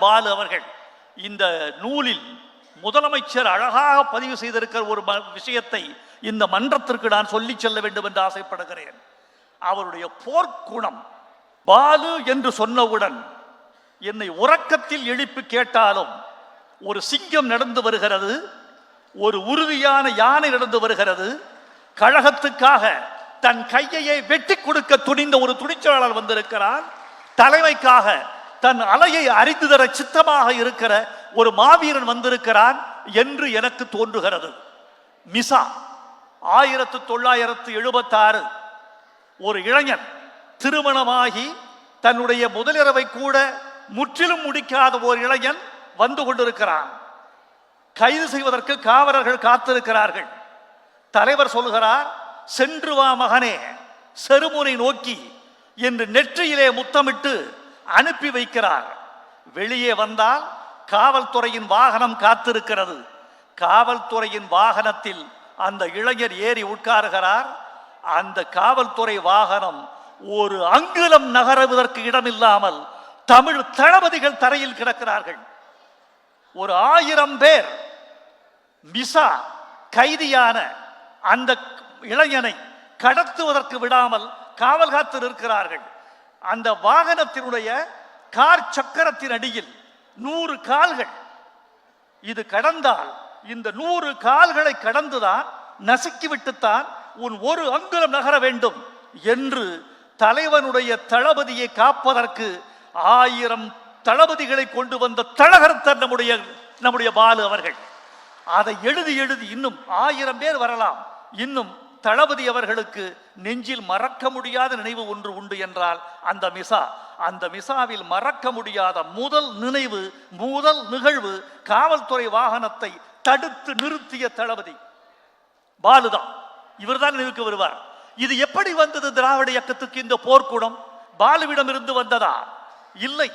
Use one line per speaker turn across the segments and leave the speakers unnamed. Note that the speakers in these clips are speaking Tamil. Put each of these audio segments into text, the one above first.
பாலு அவர்கள் இந்த நூலில் முதலமைச்சர் அழகாக பதிவு செய்திருக்கிற ஒரு ம- விஷயத்தை இந்த மன்றத்திற்கு நான் சொல்லி செல்ல வேண்டும் என்று ஆசைப்படுகிறேன். அவருடைய போர்க்குணம் பாலு என்று சொன்னவுடன் என்னை உறக்கத்தில் எழுப்பி கேட்டாலும் ஒரு சிங்கம் நடந்து வருகிறது ஒரு உறுதியான யானை நடந்து வருகிறது கழகத்துக்காக தன் கையையே வெட்டி கொடுக்க துணிந்த ஒரு துணிச்சலாளர் வந்திருக்கிறார். தலைமைக்காக தன் அலையை அறிந்து தர சித்தமாக இருக்கிற ஒரு மாவீரன் வந்திருக்கிறான் என்று எனக்கு தோன்றுகிறது. மிசா ஆயிரத்து தொள்ளாயிரத்து எழுபத்தாறு. ஒரு இளைஞன் திருமணமாகி தன்னுடைய முதலிரவை கூட முற்றிலும் முடிக்காத ஒரு இளைஞன் வந்து கொண்டிருக்கிறான். கைது செய்வதற்கு காவலர்கள் காத்திருக்கிறார்கள். தலைவர் சொல்கிறார் சென்று வா மகனே செருமுனை நோக்கி என்று நெற்றியிலே முத்தமிட்டு அனுப்பி வைக்கிறார். வெளியே வந்தால் காவல்துறையின் வாகனம் காத்திருக்கிறது. காவல்துறையின் வாகனத்தில் அந்த இளைஞர் ஏறி உட்காருகிறார். அந்த காவல்துறை வாகனம் ஒரு அங்குலம் நகருவதற்கு இடமில்லாமல் தமிழ் தளபதிகள் தரையில் கிடக்கிறார்கள். ஒரு ஆயிரம் பேர் மிசா கைதியான அந்த இளைஞனை கடத்துவதற்கு விடாமல் காவல் காத்து நிற்கிறார்கள் அந்த வாகனத்தினுடைய கார் சக்கரத்தின் அடியில் நூறு கால்கள். இது கடந்தால் இந்த நூறு கால்களை கடந்துதான் நசுக்கிவிட்டுத்தான் உன் ஒரு அங்குலம் நகர வேண்டும் என்று தலைவனுடைய தளபதியை காப்பதற்கு ஆயிரம் தளபதிகளை கொண்டு வந்த தலகர்த்தர் நம்முடைய நம்முடைய பாலு அவர்கள். அதை எழுதி எழுதி இன்னும் ஆயிரம் பேர் வரலாம். இன்னும் தளபதி அவர்களுக்கு நெஞ்சில் மறக்க முடியாத நினைவு ஒன்று உண்டு என்றால் அந்த மிசா. அந்த மிசாவில் மறக்க முடியாத முதல் நினைவு முதல் நிகழ்வு காவல்துறை வாகனத்தை தடுத்து நிறுத்திய தளபதி. பாலுதான் இவர்தான் நினைவுக்கு வருவார். இது எப்படி வந்தது திராவிட இயக்கத்துக்கு இந்த போர்க்குணம்? பாலுவிடம் இருந்து வந்ததா? இல்லை.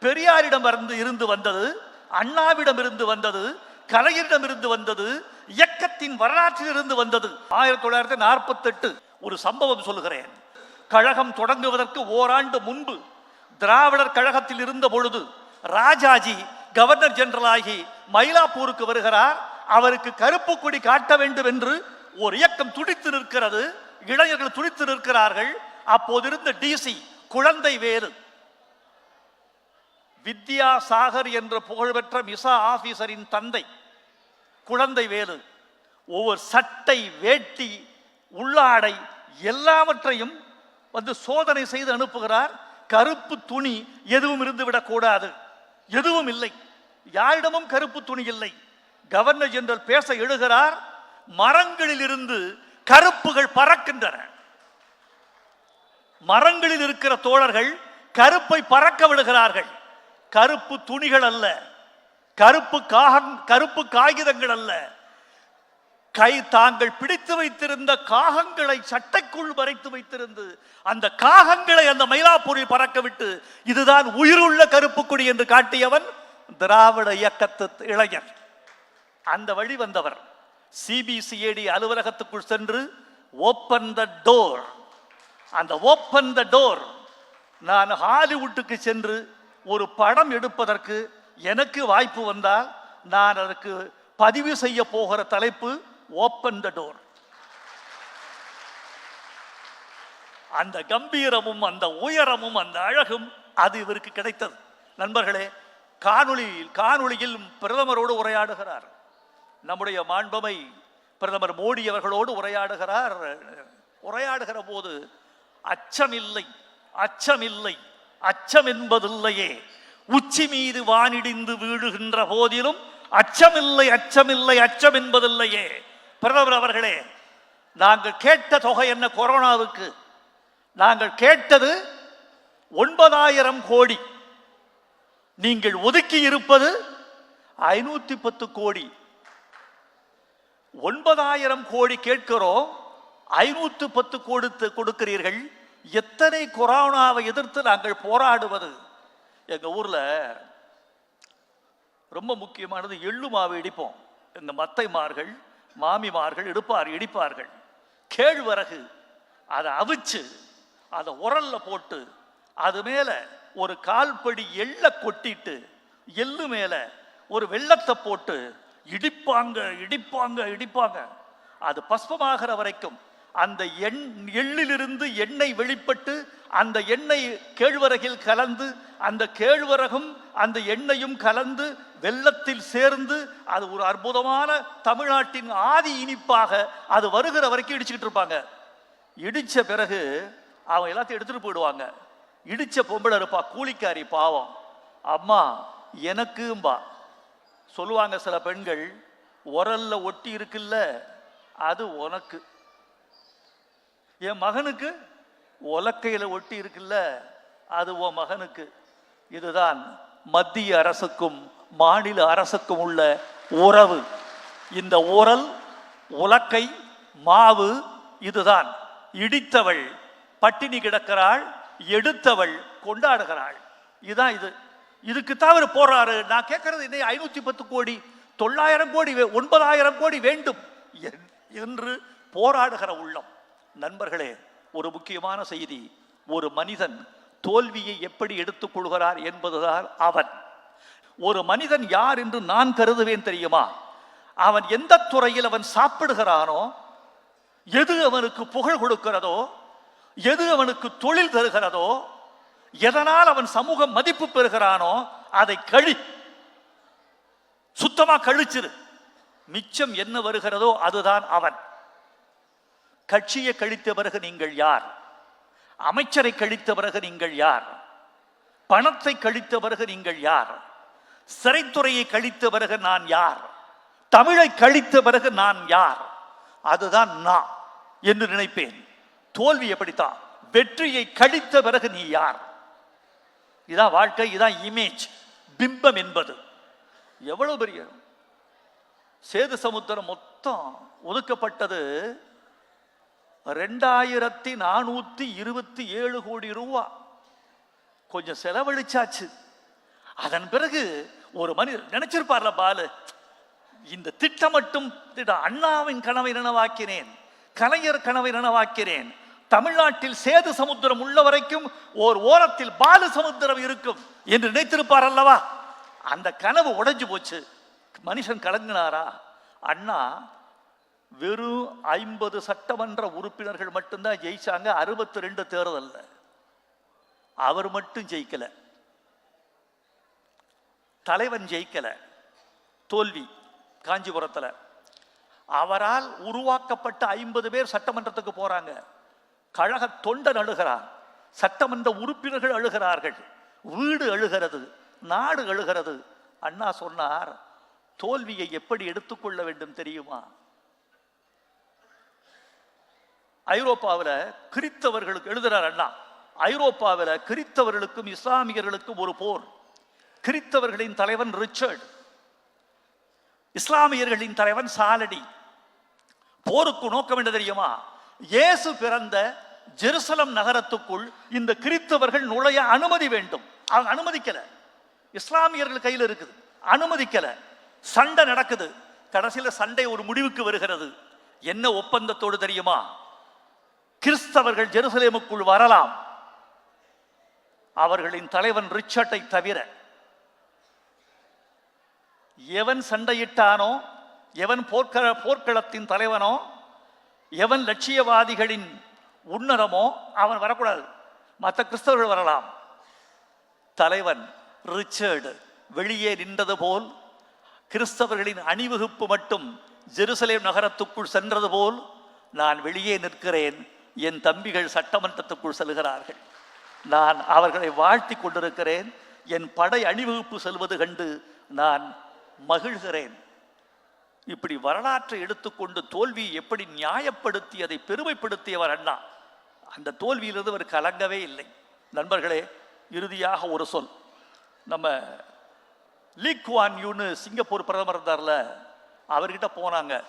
பெரியாரிடம் இருந்து இருந்து வந்தது அண்ணாவிடம் இருந்து வந்தது கலைஞரிடம் இருந்து வந்தது இயக்கத்தின் வரலாற்றிலிருந்து வந்தது. ஆயிரத்தி தொள்ளாயிரத்தி நாற்பத்தி எட்டு ஒரு சம்பவம் சொல்லுகிறேன். கழகம் தொடங்குவதற்கு ஓராண்டு முன்பு திராவிடர் கழகத்தில் இருந்த பொழுது ராஜாஜி கவர்னர் ஜெனரலாகி மயிலாப்பூருக்கு வருகிறார். அவருக்கு கருப்பு கொடி காட்ட வேண்டும் என்று ஒரு இயக்கம் துடித்து நிற்கிறது. இளைஞர்கள் துடித்து நிற்கிறார்கள். அப்போது இருந்த டிசி குழந்தை வேறு வித்யா சாகர் என்ற புகழ்பெற்ற மிசா ஆபீசரின் தந்தை குழந்தை வேலு. ஒவ்வொரு சட்டை வேட்டி உள்ளாடை எல்லாவற்றையும் வந்து சோதனை செய்து அனுப்புகிறார். கருப்பு துணி எதுவும் இருந்து விடக்கூடாது எதுவும் இல்லை. யாரிடமும் கருப்பு துணி இல்லை. கவர்னர் ஜெனரல் பேச எழுகிறார். மரங்களில் இருந்து கருப்புகள் பறக்கின்றன. மரங்களில் இருக்கிற தோழர்கள் கருப்பை பறக்க விடுகிறார்கள். கருப்பு துணிகள் அல்ல. கருப்பு காகம் கருப்பு காகிதங்கள் அல்ல. கை தாங்கள் பிடித்து வைத்திருந்த காகங்களை சட்டைக்குள் மறைத்து வைத்திருந்து அந்த காகங்களை அந்த மயிலாப்பூரில் பறக்க விட்டு இதுதான் உயிருள்ள கருப்பு கொடி என்று காட்டியவன் திராவிட இயக்கத்து இளைஞர். அந்த வழி வந்தவர். சிபிசிஐடி அலுவலகத்துக்குள் சென்று ஓப்பன் த டோர் அந்த ஓப்பன் த டோர் நான் ஹாலிவுட்டுக்கு சென்று ஒரு படம் எடுப்பதற்கு எனக்கு வாய்ப்பு வந்தால் நான் அதற்கு பதிவு செய்ய போகிற தலைப்பு ஓப்பன் த டோர் அந்த கம்பீரமும் அந்த உயரமும் அந்த அழகும் அது இவருக்கு கிடைத்தது. நண்பர்களே காணொளியில் காணொளியில் பிரதமரோடு உரையாடுகிறார். நம்முடைய மாண்பமை பிரதமர் மோடி அவர்களோடு உரையாடுகிறார். உரையாடுகிற போது அச்சமில்லை அச்சமில்லை அச்சம் என்பதில்லையே. உச்சி மீது வானிடிந்து வீழுகின்ற போதிலும் அச்சமில்லை அச்சமில்லை அச்சம் என்பதில்லையே பிரதமர் அவர்களே நாங்கள் கேட்ட தொகை என்ன கொரோனாவுக்கு? நாங்கள் கேட்டது ஒன்பதாயிரம் கோடி. நீங்கள் ஒதுக்கி இருப்பது ஐநூத்தி பத்து கோடி. ஒன்பதாயிரம் கோடி கேட்கிறோம் ஐநூத்து பத்து கொடுத்து கொடுக்கிறீர்கள் எத்தனை கொரோனாவை எதிர்த்து நாங்கள் போராடுவது? எங்கள் ஊரில் ரொம்ப முக்கியமானது எள்ளு மாவு இடிப்போம். இந்த மத்தைமார்கள் மாமிமார்கள் எடுப்பார் இடிப்பார்கள். கேழ்வரகு அதை அவிச்சு அதை உரலில் போட்டு அது மேலே ஒரு கால்படி எள்ளை கொட்டிட்டு எள்ளு மேலே ஒரு வெள்ளத்தை போட்டு இடிப்பாங்க இடிப்பாங்க இடிப்பாங்க. அது பஸ்பமாகிற வரைக்கும் அந்த எண் எள்ளிலிருந்து எண்ணெய் வெளிப்பட்டு அந்த எண்ணெய் கேழ்வரகில் கலந்து அந்த கேழ்வரகும் அந்த எண்ணெயும் கலந்து வெள்ளத்தில் சேர்ந்து அது ஒரு அற்புதமான தமிழ்நாட்டின் ஆதி இனிப்பாக அது வருகிற வரைக்கும் இடிச்சுக்கிட்டு இருப்பாங்க. இடித்த பிறகு அவங்க எல்லாத்தையும் எடுத்துட்டு போயிடுவாங்க. இடித்த பொம்பளை இருப்பா கூலிக்காரி பாவம். அம்மா எனக்கும்பா. சொல்லுவாங்க சில பெண்கள் உரல்ல ஒட்டி இருக்குல்ல அது உனக்கு. என் மகனுக்கு உலக்கையில் ஒட்டி இருக்குல்ல அது உன் மகனுக்கு. இதுதான் மத்திய அரசுக்கும் மாநில அரசுக்கும் உள்ள உறவு. இந்த உரல் உலக்கை மாவு இதுதான். இடித்தவள் பட்டினி கிடக்கிறாள் எடுத்தவள் கொண்டாடுகிறாள். இதுதான் இது. இதுக்கு தவிர போறாரு. நான் கேட்கறது என்ன ஐநூத்தி பத்து கோடி தொள்ளாயிரம் கோடி வே- ஒன்பதாயிரம் கோடி வேண்டும் என்- என்று போராடுகிற உள்ளம். நண்பர்களே ஒரு முக்கியமான செய்தி. ஒரு மனிதன் தோல்வியை எப்படி எடுத்துக் கொள்கிறார் என்பதுதான் அவன். ஒரு மனிதன் யார் என்று நான் கருதுவேன் தெரியுமா? அவன் எந்த துறையில் அவன் சாப்பிடுகிறானோ எது அவனுக்கு புகழ் கொடுக்கிறதோ எது அவனுக்கு தொழில் தருகிறதோ எதனால் அவன் சமூக மதிப்பு பெறுகிறானோ அதை கழி. சுத்தமாக கழிச்சிரு. மிச்சம் என்ன வருகிறதோ அதுதான் அவன். கட்சியை கழித்த பிறகு நீங்கள் யார்? அமைச்சரை கழித்த பிறகு நீங்கள் யார்? பணத்தை கழித்த பிறகு நீங்கள் யார்? சிறைத்துறையை கழித்த பிறகு நான் யார்? தமிழை கழித்த பிறகு நான் யார்? அதுதான் நான் என்று நினைப்பேன். தோல்வி எப்படித்தான்? வெற்றியை கழித்த பிறகு நீ யார்? இதான் வாழ்க்கை இதான் இமேஜ் பிம்பம் என்பது. எவ்வளவு பெரிய சேது சமுத்திரம் மொத்தம் ஒதுக்கப்பட்டது ரெண்டாயிரத்தி நானூத்தி இருபத்தி ஏழு கோடி ரூபா. கொஞ்சம் செலவழிச்சாச்சு. அதன் பிறகு ஒரு மனிதர் நினைச்சிருப்பார்ல பாலு? இந்த திட்டம் மட்டும் திட்டம் அண்ணாவின் கனவை நினைவாக்கினேன் கலைஞர் கனவை நனவாக்கினேன். தமிழ்நாட்டில் சேது சமுத்திரம் உள்ள வரைக்கும் ஓர் ஓரத்தில் பாலு சமுத்திரம் இருக்கும் என்று நினைத்திருப்பார் அல்லவா? அந்த கனவு உடைஞ்சு போச்சு. மனுஷன் கலங்கினாரா? அண்ணா வெறும் ஐம்பது சட்டமன்ற உறுப்பினர்கள் மட்டும்தான் ஜெயிச்சாங்க அறுபத்தி ரெண்டு தேர்தல்ல. அவர் மட்டும் ஜெயிக்கல. தலைவன் ஜெயிக்கல. தோல்வி காஞ்சிபுரத்தில். அவரால் உருவாக்கப்பட்ட ஐம்பது பேர் சட்டமன்றத்துக்கு போறாங்க. கழக தொண்டன் அழுகிறார். சட்டமன்ற உறுப்பினர்கள் அழுகிறார்கள். வீடு அழுகிறது. நாடு அழுகிறது. அண்ணா சொன்னார் தோல்வியை எப்படி எடுத்துக்கொள்ள வேண்டும் தெரியுமா? ஐரோப்பாவில் கிறித்தவர்களுக்கு எழுதுறார் அண்ணா. ஐரோப்பாவில் கிறித்தவர்களுக்கும் இஸ்லாமியர்களுக்கும் ஒரு போர். கிறித்தவர்களின் தலைவன் ரிச்சர்ட். இஸ்லாமியர்களின் தலைவன் சாலடி. போருக்கு நோக்கம் என்ன தெரியுமா? இயேசு பிறந்த ஜெருசலம் நகரத்துக்குள் இந்த கிறித்தவர்கள் நுழைய அனுமதி வேண்டும். அவங்க அனுமதிக்கல. இஸ்லாமியர்கள் கையில் இருக்குது. அனுமதிக்கல. சண்டை நடக்குது. கடைசியில் சண்டை ஒரு முடிவுக்கு வருகிறது. என்ன ஒப்பந்தத்தோடு தெரியுமா? கிறிஸ்தவர்கள் ஜெருசலேமுக்குள் வரலாம். அவர்களின் தலைவன் ரிச்சர்ட்டை தவிர எவன் சண்டையிட்டானோ எவன் போர்க்கள போர்க்களத்தின் தலைவனோ எவன் லட்சியவாதிகளின் உன்னதமோ அவன் வரக்கூடாது. மற்ற கிறிஸ்தவர்கள் வரலாம். தலைவன் ரிச்சர்டு வெளியே நின்றது போல் கிறிஸ்தவர்களின் அணிவகுப்பு மட்டும் ஜெருசலேம் நகரத்துக்குள் சென்றது போல் நான் வெளியே நிற்கிறேன். என் தம்பிகள் சட்டமன்றத்துக்குள் செல்கிறார்கள். நான் அவர்களை வாழ்த்தி கொண்டிருக்கிறேன். என் படை அணிவகுப்பு செல்வது கண்டு நான் மகிழ்கிறேன். இப்படி வரலாற்றை எடுத்துக்கொண்டு தோல்வியை எப்படி நியாயப்படுத்தி அதை பெருமைப்படுத்தியவர் அண்ணா. அந்த தோல்வியிலிருந்து அவர் கலங்கவே இல்லை. நண்பர்களே இறுதியாக ஒரு சொல். நம்ம லீக்வான் யூன்னு சிங்கப்பூர் பிரதமர் இருந்தார்ல அவர்கிட்ட போனாங்க.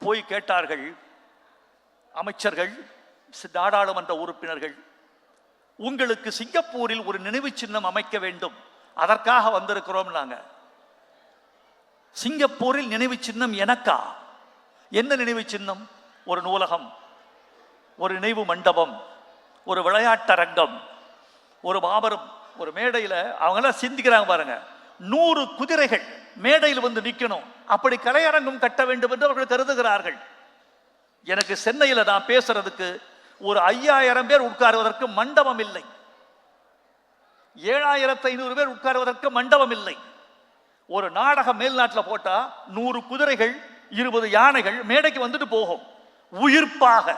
போய் கேட்டார்கள் அமைச்சர்கள் நாடாளுமன்ற உறுப்பினர்கள் உங்களுக்கு சிங்கப்பூரில் ஒரு நினைவு சின்னம் அமைக்க வேண்டும். அதற்காக வந்திருக்கிறோம் நாங்க சிங்கப்பூரில் நினைவு சின்னம் எனக்கா? என்ன நினைவு சின்னம்? ஒரு நூலகம் ஒரு நினைவு மண்டபம் ஒரு விளையாட்டரங்கம் ஒரு மாபெரும் ஒரு மேடையில் அவங்களாம் சிந்திக்கிறாங்க பாருங்க. நூறு குதிரைகள் மேடையில் வந்து நிற்கணும் அப்படி கலையரங்கம் கட்ட வேண்டும் என்று அவர்கள் கருதுகிறார்கள். எனக்கு சென்னையில் நான் பேசுறதுக்கு ஒரு ஐயாயிரம் பேர் உட்காருவதற்கு மண்டபம் இல்லை ஏழாயிரத்து ஐநூறு பேர் உட்காருவதற்கு மண்டபம் இல்லை ஒரு நாடகம் மேல்நாட்டில் போட்டால் நூறு குதிரைகள் இருபது யானைகள் மேடைக்கு வந்துட்டு போகும். உயிர்ப்பாக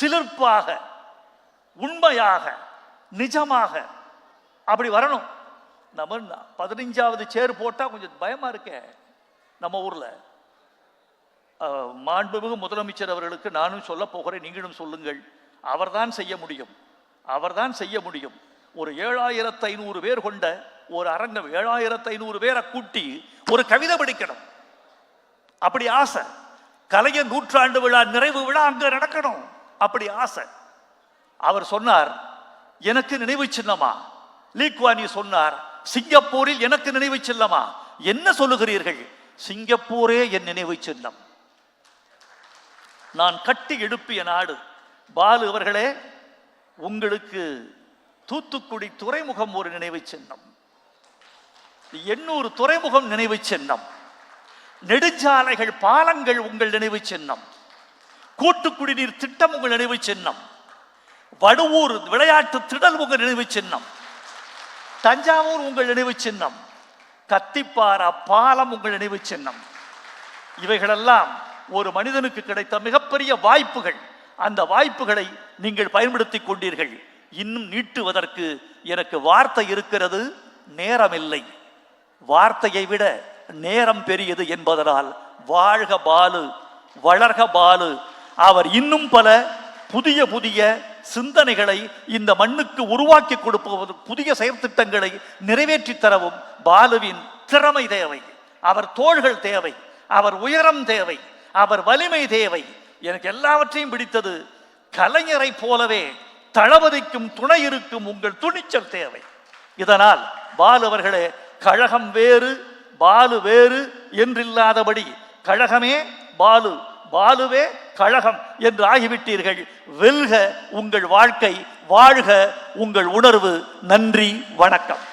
சிலிர்ப்பாக உண்மையாக நிஜமாக அப்படி வரணும். நம்ம பதினஞ்சாவது சேர் போட்டால் கொஞ்சம் பயமாக இருக்கே. நம்ம ஊரில். மாண்புமிகு முதலமைச்சர் அவர்களுக்கு நானும் சொல்ல போகிறேன் நீங்களும் சொல்லுங்கள். அவர்தான் செய்ய முடியும். அவர்தான் செய்ய முடியும். ஒரு ஏழாயிரத்து ஐநூறு பேர் கொண்ட ஒரு அரங்கம் ஏழாயிரத்து ஐநூறு பேரை கூட்டி ஒரு கவிதை படிக்கணும். அப்படி ஆசை. கலைஞர் நூற்றாண்டு விழா நிறைவு விழா அங்கே நடக்கணும். அப்படி ஆசை. அவர் சொன்னார் எனக்கு நினைவு சின்னமா? லீக்வானி சொன்னார் சிங்கப்பூரில் எனக்கு நினைவு சின்னமா? என்ன சொல்லுகிறீர்கள்? சிங்கப்பூரே என் நினைவு சின்னம். நான் கட்டி எழுப்பிய நாடு. பாலு அவர்களே உங்களுக்கு தூத்துக்குடி துறைமுகம் ஒரு நினைவு சின்னம். எண்ணூறு துறைமுகம் நினைவு சின்னம். நெடுஞ்சாலைகள் பாலங்கள் உங்கள் நினைவு சின்னம். கூட்டு குடிநீர் திட்டம் உங்கள் நினைவு சின்னம். வடுவூர் விளையாட்டு திடல் உங்கள் நினைவு சின்னம். தஞ்சாவூர் உங்கள் நினைவு சின்னம். கத்திப்பாரா பாலம் உங்கள் நினைவு சின்னம். இவைகளெல்லாம் ஒரு மனிதனுக்கு கிடைத்த மிகப்பெரிய வாய்ப்புகள் அந்த வாய்ப்புகளை நீங்கள் பயன்படுத்தி கொண்டீர்கள். இன்னும் நீட்டுவதற்கு எனக்கு வார்த்தை இருக்கிறது நேரமில்லை. வார்த்தையை விட நேரம் பெரியது என்பதனால் வாழ்க பாலு வளர்க பாலு. அவர் இன்னும் பல புதிய புதிய சிந்தனைகளை இந்த மண்ணுக்கு உருவாக்கி கொடுப்பதும் புதிய செயற்திட்டங்களை நிறைவேற்றி தரவும் பாலுவின் திறமை தேவை. அவர் தோள்கள் தேவை அவர் உயரம் தேவை. அவர் வலிமை தேவை. எனக்கு எல்லாவற்றையும் பிடித்தது. கலைஞரை போலவே தளபதிக்கும் துணை இருக்கும் உங்கள் துணிச்சல் தேவை. இதனால் பாலு அவர்களே கழகம் வேறு பாலு வேறு என்றில்லாதபடி கழகமே பாலு பாலுவே கழகம் என்று ஆகிவிட்டீர்கள். வெல்க உங்கள் வாழ்க்கை வாழ்க உங்கள் உணர்வு. நன்றி வணக்கம்.